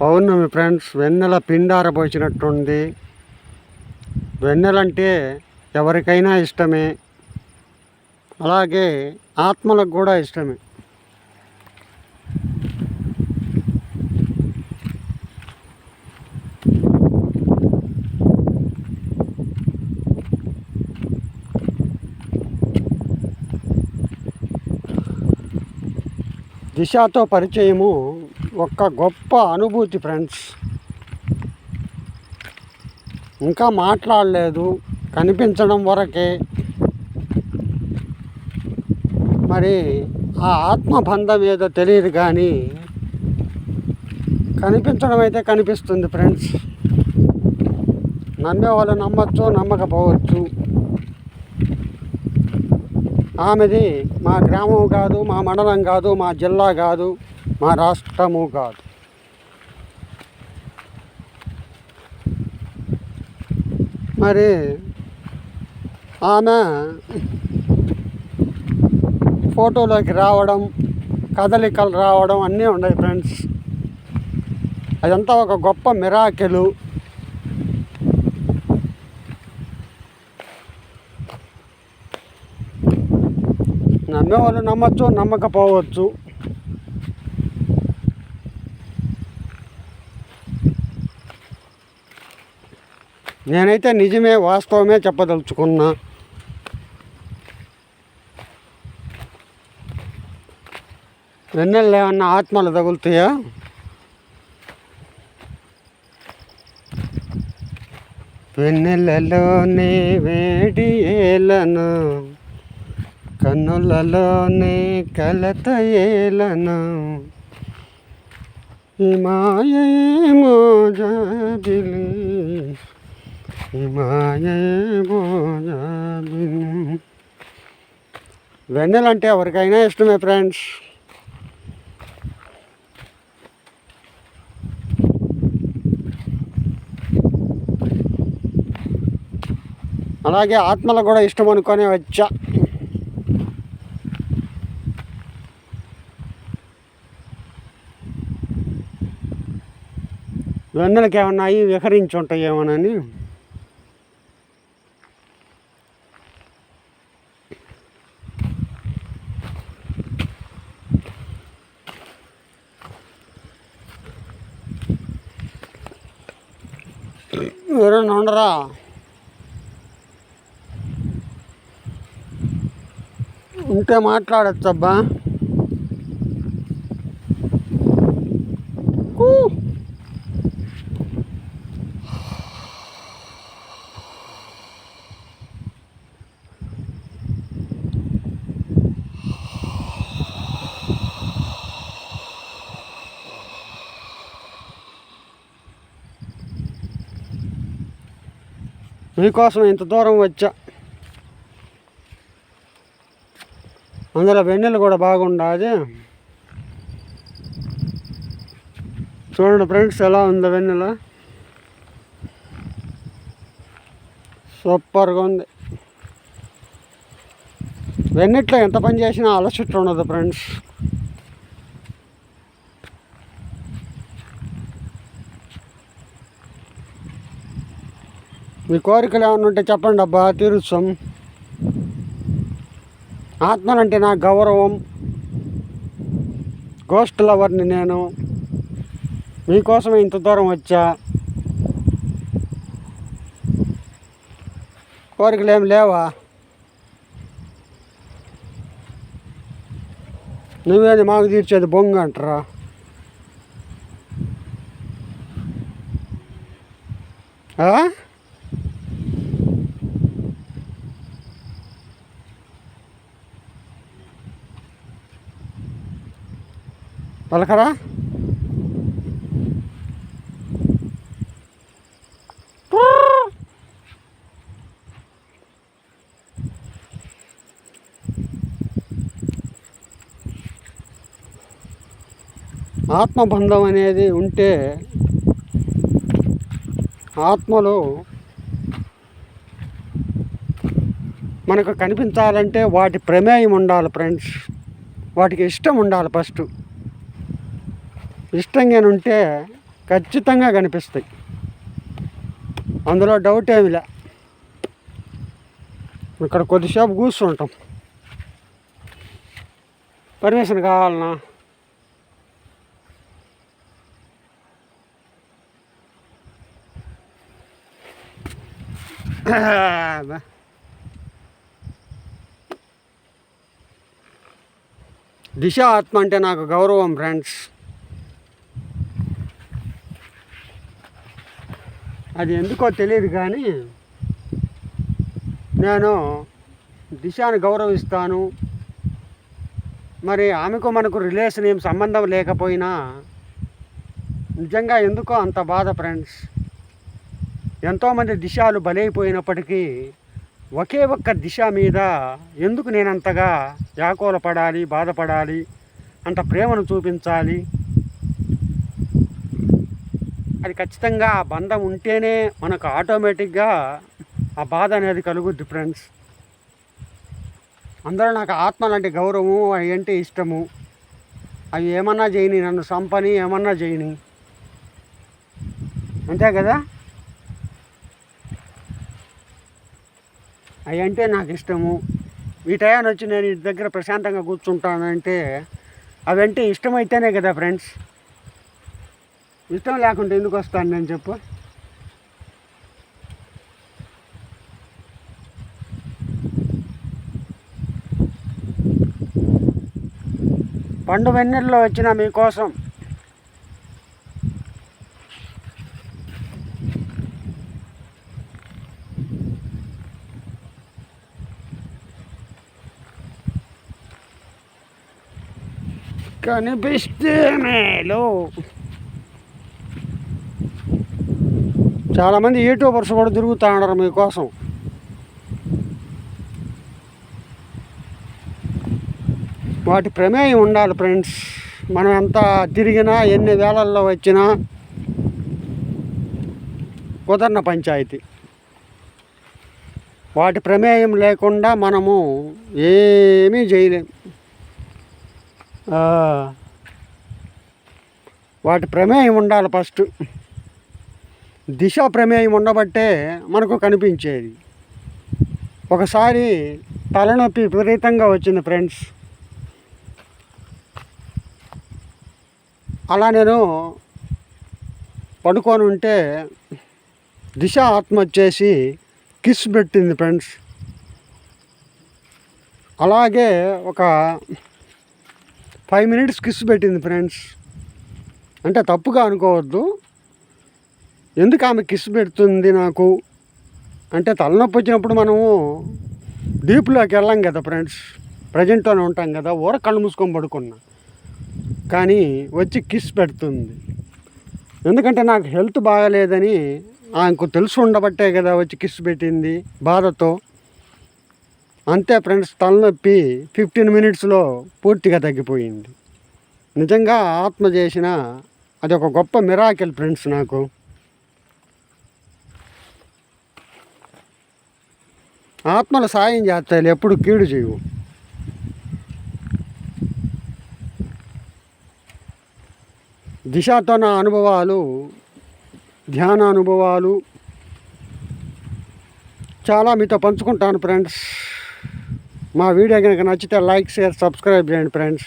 పౌర్ణమి friends వెన్నెల పిండారబోసినట్టుంది వెన్నెలంటే ఎవరికైనా ఇష్టమే. అలాగే ఆత్మలకు కూడా ఇష్టమే. దిశతో పరిచయము ఒక గొప్ప అనుభూతి ఫ్రెండ్స్ ఇంకా మాట్లాడలేదు కనిపించడం వరకే. మరి ఆ ఆత్మబంధం ఏదో తెలియదు కానీ కనిపించడం అయితే కనిపిస్తుంది ఫ్రెండ్స్ నమ్మే వాళ్ళు నమ్మచ్చు నమ్మకపోవచ్చు. ఆమెది మా గ్రామం కాదు మా మండలం కాదు మా జిల్లా కాదు. మా రాష్ట్రము కాదు. మరి ఆమె ఫోటోలోకి రావడం కదలికలు రావడం అన్నీ ఉన్నాయి ఫ్రెండ్స్. అదంతా ఒక గొప్ప మిరాకెలు. నమ్మేవాళ్ళు నమ్మచ్చు నమ్మకపోవచ్చు. నేనైతే నిజమే వాస్తవమే చెప్పదలుచుకున్నా. వెన్నెల్లో ఏమన్నా ఆత్మలు తగులుతాయా? వెన్నెలలోనే వేడి ఏలను? కన్నులలోనే కలత ఏలను? ఈ మాయేమో జాబిలి వెన్నెలంటే ఎవరికైనా ఇష్టమే ఫ్రెండ్స్. అలాగే ఆత్మలకు కూడా ఇష్టం అనుకొని వచ్చా. వెన్నెలకి ఏమన్నా అవి విహరించి ఎవరైనా ఉండరా ఉంటే మాట్లాడచ్చబ్బా అబ్బా ఊ. మీకోసం ఇంత దూరం వచ్చా? అందులో వెన్నెలు కూడా బాగుండాది చూడండి ఫ్రెండ్స్ ఎలా ఉంది వెన్నెల. సూపర్గా ఉంది. వెన్నెట్లో ఎంత పని చేసినా అలసట ఉండదు ఫ్రెండ్స్. మీ కోరికలు ఏమైనా ఉంటే చెప్పండి అబ్బా తీరుస్తాం. ఆత్మలంటే నా గౌరవం. గోస్ట్ లవర్ని నేను. మీకోసం ఇంత దూరం వచ్చా? కోరికలు ఏం లేవా? నువ్వేది మాకు తీర్చేది బొంగ అంటారా? ఆ? పలకరా. ఆత్మబంధం అనేది ఉంటే ఆత్మలు మనకు కనిపించాలంటే వాటి ప్రమేయం ఉండాలి ఫ్రెండ్స్ వాటికి ఇష్టం ఉండాలి ఫస్ట్ ఇష్టంగా ఉంటే ఖచ్చితంగా కనిపిస్తాయి. అందులో డౌట్ ఏమి లే. ఇక్కడ కొద్దిసేపు కూర్చుంటాం. పర్మిషన్ కావాలనా? దిశ ఆత్మ అంటే నాకు గౌరవం ఫ్రెండ్స్ అది ఎందుకో తెలియదు కానీ నేను దిశాను గౌరవిస్తాను. మరి ఆమెకు మనకు రిలేషన్ ఏం సంబంధం లేకపోయినా నిజంగా ఎందుకో అంత బాధ ఫ్రెండ్స్ ఎంతోమంది దిశాలు బలైపోయినప్పటికీ ఒకే ఒక్క దిశ మీద ఎందుకు నేను అంతగా పడాలి బాధపడాలి అంత ప్రేమను చూపించాలి? అది ఖచ్చితంగా ఆ బంధం ఉంటేనే మనకు ఆటోమేటిక్గా ఆ బాధ అనేది కలుగుద్ది ఫ్రెండ్స్ అందరూ నాకు ఆత్మ లాంటి గౌరవము అవి అంటే ఇష్టము. అవి ఏమన్నా చేయని నన్ను సంపని ఏమన్నా చేయని. అంతే కదా? అవి అంటే నాకు ఇష్టము. ఈ టయాన్ని వచ్చి నేను ఇంటి దగ్గర ప్రశాంతంగా కూర్చుంటానంటే అవి అంటే ఇష్టమైతేనే కదా ఫ్రెండ్స్ ఇష్టం లేకుంటే ఎందుకు వస్తాను నేను చెప్పు. పండు వెన్నెల్లో వచ్చిన మీకోసం. కనిపిస్తే మేలు. చాలామంది యూట్యూబర్స్ కూడా తిరుగుతూ ఉన్నారు మీకోసం వాటి ప్రమేయం ఉండాలి ఫ్రెండ్స్. మనం ఎంత తిరిగినా ఎన్ని వేలల్లో వచ్చినా కుదర్న పంచాయతీ. వాటి ప్రమేయం లేకుండా మనము ఏమీ చేయలేం. వాటి ప్రమేయం ఉండాలి ఫస్ట్. దిశ ప్రమేయం ఉండబట్టే మనకు కనిపించేది. ఒకసారి తలనొప్పి విపరీతంగా వచ్చింది ఫ్రెండ్స్. అలా నేను పడుకొని ఉంటే దిశ ఆత్మ వచ్చేసి కిస్ పెట్టింది ఫ్రెండ్స్. అలాగే ఒక ఫైవ్ మినిట్స్ కిస్ పెట్టింది ఫ్రెండ్స్. అంటే తప్పుగా అనుకోవద్దు. ఎందుకు ఆమె కిస్ పెడుతుంది నాకు? అంటే తలనొప్పి వచ్చినప్పుడు మనము డీప్లోకి వెళ్ళాం కదా ఫ్రెండ్స్. ప్రజెంట్లోనే ఉంటాం కదా. ఊర కళ్ళు మూసుకొని పడుకున్నా. కానీ వచ్చి కిస్ పెడుతుంది. ఎందుకంటే నాకు హెల్త్ బాగాలేదని ఆమెకు తెలుసు ఉండబట్టే కదా వచ్చి కిస్ పెట్టింది బాధతో. అంతే ఫ్రెండ్స్ తలనొప్పి ఫిఫ్టీన్ మినిట్స్లో పూర్తిగా తగ్గిపోయింది. నిజంగా ఆత్మ చేసిన అది ఒక గొప్ప మిరాకిల్ ఫ్రెండ్స్ నాకు. ఆత్మలు సాయం చేస్తాయి ఎప్పుడు కీడు చేయవు. దిశతో నా అనుభవాలు ధ్యాన అనుభవాలు చాలా మీతో పంచుకుంటాను ఫ్రెండ్స్. మా వీడియో కనుక నచ్చితే లైక్ షేర్ సబ్స్క్రైబ్ చేయండి ఫ్రెండ్స్.